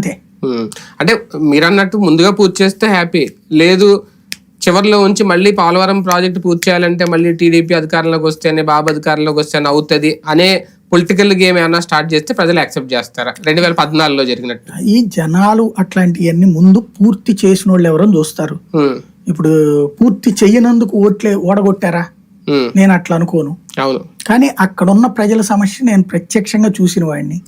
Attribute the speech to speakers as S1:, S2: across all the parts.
S1: అంతే.
S2: అంటే మీరు అన్నట్టు ముందుగా పూర్తి చేస్తే హ్యాపీ లేదు చివరిలో ఉంచి మళ్ళీ పోలవరం ప్రాజెక్ట్ పూర్తి చేయాలంటే మళ్ళీ టీడీపీ అధికారంలోకి వస్తేనే బాబు అధికారంలోకి వస్తేనే అవుతుంది అనే పొలిటికల్ గేమ్ ఏమైనా స్టార్ట్ చేస్తే ప్రజలు యాక్సెప్ట్ చేస్తారా రెండు వేల పద్నాలుగులో జరిగినట్టు
S1: ఈ జనాలు అట్లాంటివన్నీ ముందు పూర్తి చేసిన వాళ్ళు ఎవరో చూస్తారు. ఇప్పుడు పూర్తి చెయ్యనందుకు ఓట్లే ఓడగొట్టారా. నేను అట్లా అనుకోను
S2: అవును
S1: కానీ అక్కడున్న ప్రజల సమస్య నేను ప్రత్యక్షంగా చూసిన వాడిని.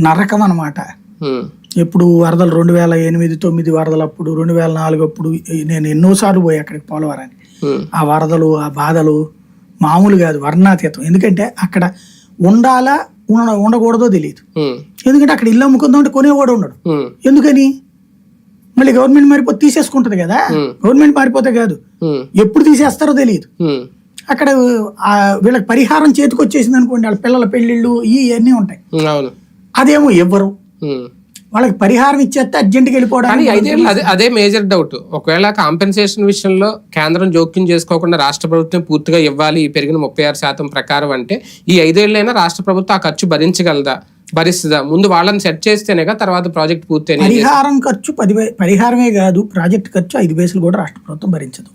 S1: నరకం అన్నమాట
S2: ఉమ్.
S1: ఎప్పుడు వరదలు రెండు వేల ఎనిమిది తొమ్మిది వరదలు అప్పుడు రెండు వేల నాలుగు అప్పుడు నేను ఎన్నోసార్లు పోయి అక్కడికి పోలవరానికి. ఆ వరదలు ఆ బాధలు మామూలు కాదు వర్ణాతీతం ఎందుకంటే అక్కడ ఉండాలా ఉండ ఉండకూడదో తెలియదు. ఎందుకంటే అక్కడ ఇల్లు అమ్ముకుందాం అంటే కొనేవాడు ఉండడు. ఎందుకని మళ్ళీ గవర్నమెంట్ మారిపోతే తీసేసుకుంటది కదా. గవర్నమెంట్ మారిపోతే కాదు. ఎప్పుడు తీసేస్తారో తెలియదు. అక్కడ వీళ్ళకి పరిహారం చేతికి వచ్చేసింది అనుకోండి వాళ్ళ పిల్లల పెళ్ళిళ్ళు ఇవన్నీ ఉంటాయి అదేమో ఇవ్వరు. వాళ్ళకి పరిహారం ఇచ్చేస్తే అర్జెంట్కి వెళ్ళిపోవడానికి
S2: అదే అదే మేజర్ డౌట్. ఒకవేళ కాంపెన్సేషన్ విషయంలో కేంద్రం జోక్యం చేసుకోకుండా రాష్ట్ర ప్రభుత్వం పూర్తిగా ఇవ్వాలి ఈ పెరిగిన ముప్పై ఆరు శాతం ప్రకారం అంటే ఈ ఐదేళ్ళైనా రాష్ట్ర ప్రభుత్వం ఆ ఖర్చు భరించగలదా? భరిస్తుందా? ముందు వాళ్ళని సెట్ చేస్తేనేగా తర్వాత ప్రాజెక్ట్ పూర్తి
S1: పరిహారం ఖర్చు పది పరిహారమే కాదు ప్రాజెక్ట్ ఖర్చు ఐదు వేసులు కూడా రాష్ట్ర ప్రభుత్వం భరించదు.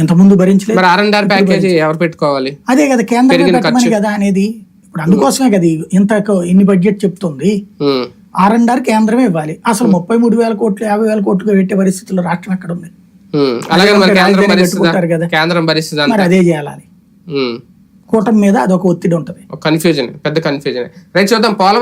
S1: ఇంతకుముందు భరించలేదు.
S2: మరి ఆర్ అండ్ ఆర్ ప్యాకేజీ ఎవరు పెట్టుకోవాలి?
S1: అదే కదా కేంద్రం కదా అనేది. ఇప్పుడు అందుకోసమే కదా ఇంత ఇన్ని బడ్జెట్ చెప్తుంది. ఆర్ అండ్ ఆర్ కేంద్రమే ఇవ్వాలి. అసలు ముప్పై మూడు వేల కోట్లు యాభై వేల కోట్లు పెట్టే పరిస్థితుల్లో రాష్ట్రం ఎక్కడ ఉంది?
S2: మరి కేంద్రం
S1: మరి అదే చేయాలి.
S2: ఉమ్.
S1: కూటమి మీద అదొక ఒత్తిడి ఉంటది.
S2: ఒక కన్ఫ్యూజన్ పెద్ద కన్ఫ్యూజన్ రైట్ చూద్దాం పోలవరం